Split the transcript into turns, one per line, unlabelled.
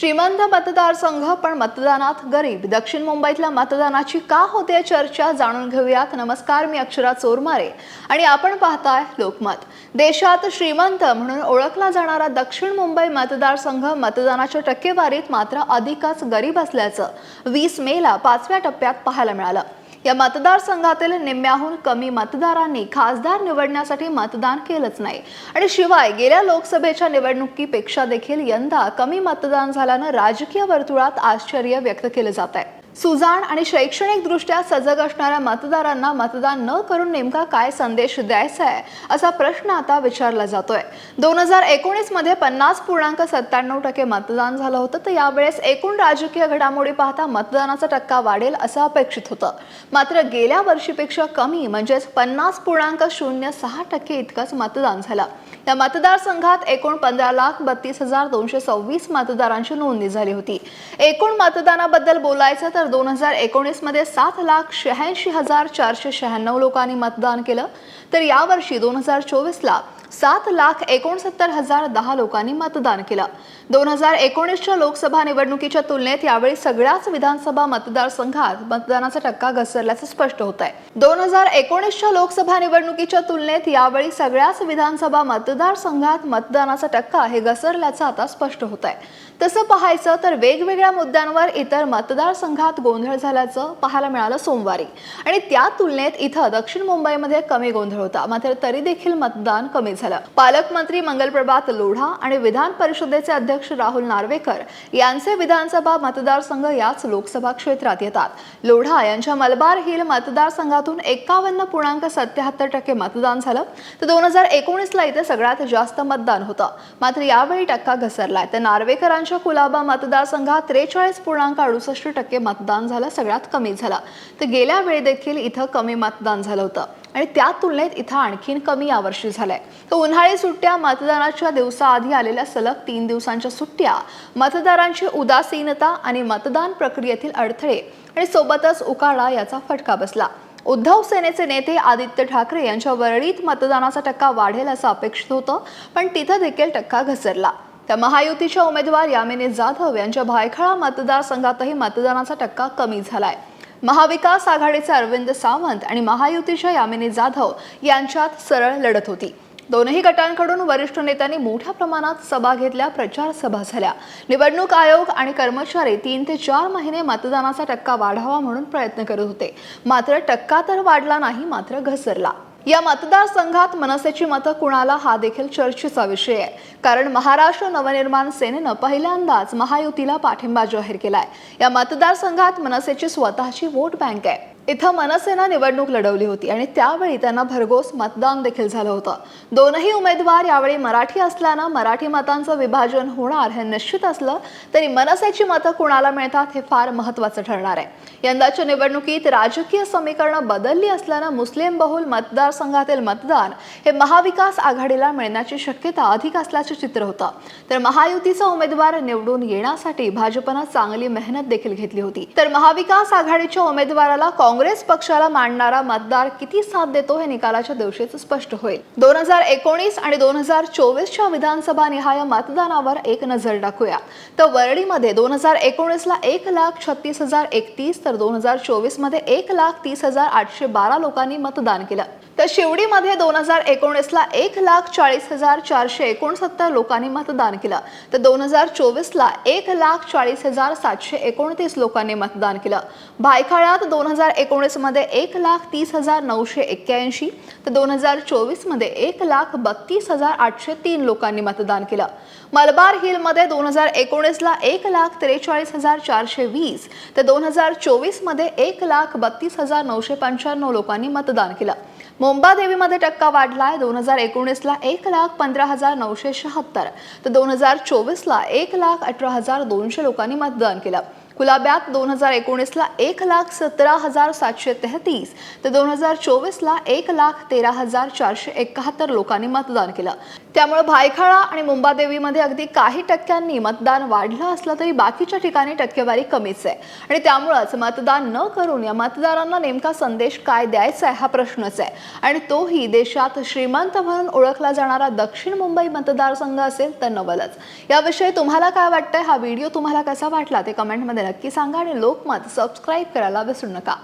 श्रीमंत मतदारसंघ पण मतदानात गरीब. दक्षिण मुंबईतल्या मतदानाची का होते चर्चा जाणून घेऊयात. नमस्कार मी अक्षरा चोरमारे आणि आपण पाहताय लोकमत. देशात श्रीमंत म्हणून ओळखला जाणारा दक्षिण मुंबई मतदारसंघ मतदानाच्या टक्केवारीत मात्र अधिकच गरीब असल्याचं वीस मेला पाचव्या टप्प्यात पाहायला मिळालं. या मतदारसंघातील निम्म्याहून कमी मतदारांनी खासदार निवडण्यासाठी मतदान केलंच नाही. आणि शिवाय गेल्या लोकसभेच्या निवडणुकीपेक्षा देखील यंदा कमी मतदान झाल्यानं राजकीय वर्तुळात आश्चर्य व्यक्त केलं जात आहे. सुजाण आणि शैक्षणिकदृष्ट्या सजग असणाऱ्या मतदारांना मतदान न करून नेमका काय संदेश द्यायचा आहे असा प्रश्न आता विचारला जातोय. दोन हजार एकोणीसमध्ये पन्नास पूर्णांक सत्त्याण्णव टक्के मतदान झालं होतं तर यावेळेस एकूण राजकीय घडामोडी पाहता मतदानाचा टक्का वाढेल असं अपेक्षित होतं. मात्र गेल्या वर्षीपेक्षा कमी म्हणजेच पन्नास पूर्णांक शून्य सहा टक्के इतकंच मतदान झालं. या मतदारसंघात एकूण पंधरा लाख बत्तीस हजार दोनशे सव्वीस मतदारांची नोंदणी झाली होती. एकूण मतदानाबद्दल बोलायचं तर दोन हजार एकोणीसमध्ये सात लाख शहाऐंशी हजार चारशे शहाण्णव लोकांनी मतदान केलं. तर यावर्षी दोन हजार चोवीसला सात लाख एकोणसत्तर हजार दहा लोकांनी मतदान केलं. दोन हजार एकोणीसच्या लोकसभा निवडणुकीच्या तुलनेत यावेळी सगळ्याच विधानसभा मतदारसंघात मतदानाचा टक्का घसरल्याचं स्पष्ट होत आहे दोन हजार एकोणीसच्या लोकसभा निवडणुकीच्या तुलनेत यावेळी सगळ्याच विधानसभा मतदारसंघात मतदानाचा टक्का हे घसरल्याचं आता स्पष्ट होत आहे तसं पाहायचं तर वेगवेगळ्या मुद्द्यांवर इतर मतदारसंघात गोंधळ झाल्याचं पाहायला मिळालं सोमवारी. आणि त्या तुलनेत इथं दक्षिण मुंबईमध्ये कमी गोंधळ होता मात्र तरी देखील मतदान कमी झालं. पालकमंत्री मंगलप्रभात लोढा आणि विधान परिषदेचे अध्यक्ष राहुल नार्वेकर यांचे विधानसभा मतदारसंघ याच लोकसभा क्षेत्रात येतात. लोढा यांच्या मलबार हिल मतदारसंघातून एकावन्न पूर्णांक सत्याहत्तर टक्के मतदान झालं. तर दोन हजार एकोणीसला इथे सगळ्यात जास्त मतदान होतं. मात्र यावेळी टक्का घसरलाय. तर नार्वेकरांच्या कुलाबा मतदारसंघात त्रेचाळीस पूर्णांक अडुसष्ट टक्के मतदान झालं सगळ्यात कमी झालं. तर गेल्या वेळी देखील इथं कमी मतदान झालं होतं. आणि त्या तुलनेत इथं आणखीन कमी यावर्षी झालंय. तर उन्हाळी सुट्ट्या मतदानाच्या दिवसाआधी आलेल्या सलग तीन दिवसांच्या सुट्ट्या मतदारांची उदासीनता आणि मतदान प्रक्रियेतील अडथळे आणि सोबतच उकाडा याचा फटका बसला. उद्धव सेनेचे नेते आदित्य ठाकरे यांच्या वरळीत मतदानाचा टक्का वाढेल असं अपेक्षित होतं पण तिथं देखील टक्का घसरला. तर महायुतीच्या उमेदवार यामिनी जाधव यांच्या भायखळा मतदारसंघातही मतदानाचा टक्का कमी झालाय. महाविकास आघाडीचे अरविंद सावंत आणि महायुतीच्या यामिनी जाधव यांच्यात सरळ लढत होती. दोनही गटांकडून वरिष्ठ नेत्यांनी मोठ्या प्रमाणात सभा घेतल्या प्रचार सभा झाल्या. निवडणूक आयोग आणि कर्मचारी तीन ते चार महिने मतदानाचा टक्का वाढावा म्हणून प्रयत्न करत होते. मात्र टक्का तर वाढला नाही मात्र घसरला. या मतदारसंघात मनसेची मतं कुणाला हा देखील चर्चेचा विषय आहे. कारण महाराष्ट्र नवनिर्माण सेनेनं पहिल्यांदाच महायुतीला पाठिंबा जाहीर केलाय. या मतदारसंघात मनसेची स्वतःची वोट बँक आहे. इथं मनसेनं निवडणूक लढवली होती आणि त्यावेळी त्यांना भरघोस मतदान देखील झालं होतं. दोनही उमेदवार यावेळी मराठी असल्यानं मराठी मतांचं विभाजन होणार हे निश्चित असलं तरी मनसेची मतं कुणाला मिळतात हे फार महत्त्वाचं ठरणार आहे. यंदाच्या निवडणुकीत राजकीय समीकरणं बदलली असल्यानं मुस्लिम बहुल मतदारसंघातील मतदान हे महाविकास आघाडीला मिळण्याची शक्यता अधिक असल्याचं चित्र होतं. तर महायुतीचा उमेदवार निवडून येण्यासाठी भाजपनं चांगली मेहनत देखील घेतली होती. तर महाविकास आघाडीच्या उमेदवाराला काँग्रेस पक्षाला मांडणारा मतदार किती साथ देतो हे निकालाच्या दिवशीच स्पष्ट होईल. दोन हजार एकोणीस आणि दोन हजार चोवीसच्या विधानसभा निहाय मतदानावर एक नजर टाकूया. तर वरळीमध्ये दोन हजार एकोणीसला एक लाख छत्तीस हजार एकतीस तर दोन हजार चोवीसमध्ये एक लाख तीस हजार आठशे बारा लोकांनी मतदान केलं. तर शिवडीमध्ये दोन हजार एकोणीसला एक लाख चाळीस हजार चारशे एकोणसत्तर लोकांनी मतदान केलं. तर दोन हजार चोवीसला एक लाख चाळीस हजार सातशे एकोणतीस लोकांनी मतदान केलं. भायखळ्यात दोन हजार एकोणीसमध्ये एक लाख तीस हजार नऊशे एक्क्याऐंशी तर दोन हजार चोवीसमध्ये एक लाख बत्तीस हजार आठशे तीन लोकांनी मतदान केलं. मलबार हिलमध्ये दोन हजार एकोणीसला एक लाख त्रेचाळीस हजार चारशे वीस तर दोन हजार चोवीसमध्ये एक लाख बत्तीस हजार नऊशे पंच्याण्णव लोकांनी मतदान केलं. मुंबादेवीमध्ये टक्का वाढलाय दोन हजार एकोणीसला एक लाख पंधरा हजार नऊशे शहात्तर तर दोन हजार चोवीसला एक लाख अठरा हजार दोनशे लोकांनी मतदान केलं. कुलाब्यात दोन हजार एकोणीसला एक लाख सतरा हजार सातशे तेहतीस तर दोन हजार चोवीसला एक लाख तेरा हजार चारशे एकाहत्तर लोकांनी मतदान केलं. त्यामुळे भायखळा आणि मुंबादेवीमध्ये अगदी काही टक्क्यांनी मतदान वाढलं असलं तरी बाकीच्या ठिकाणी टक्केवारी कमीच आहे. आणि त्यामुळंच मतदान न करून या मतदारांना नेमका संदेश काय द्यायचा आहे हा प्रश्नच आहे. आणि तोही देशात श्रीमंत म्हणून ओळखला जाणारा दक्षिण मुंबई मतदारसंघ असेल तर नवलच. याविषयी तुम्हाला काय वाटतंय? हा व्हिडिओ तुम्हाला कसा वाटला ते कमेंटमध्ये नक्की सांगा आणि लोकमत सबस्क्राईब करायला विसरू नका.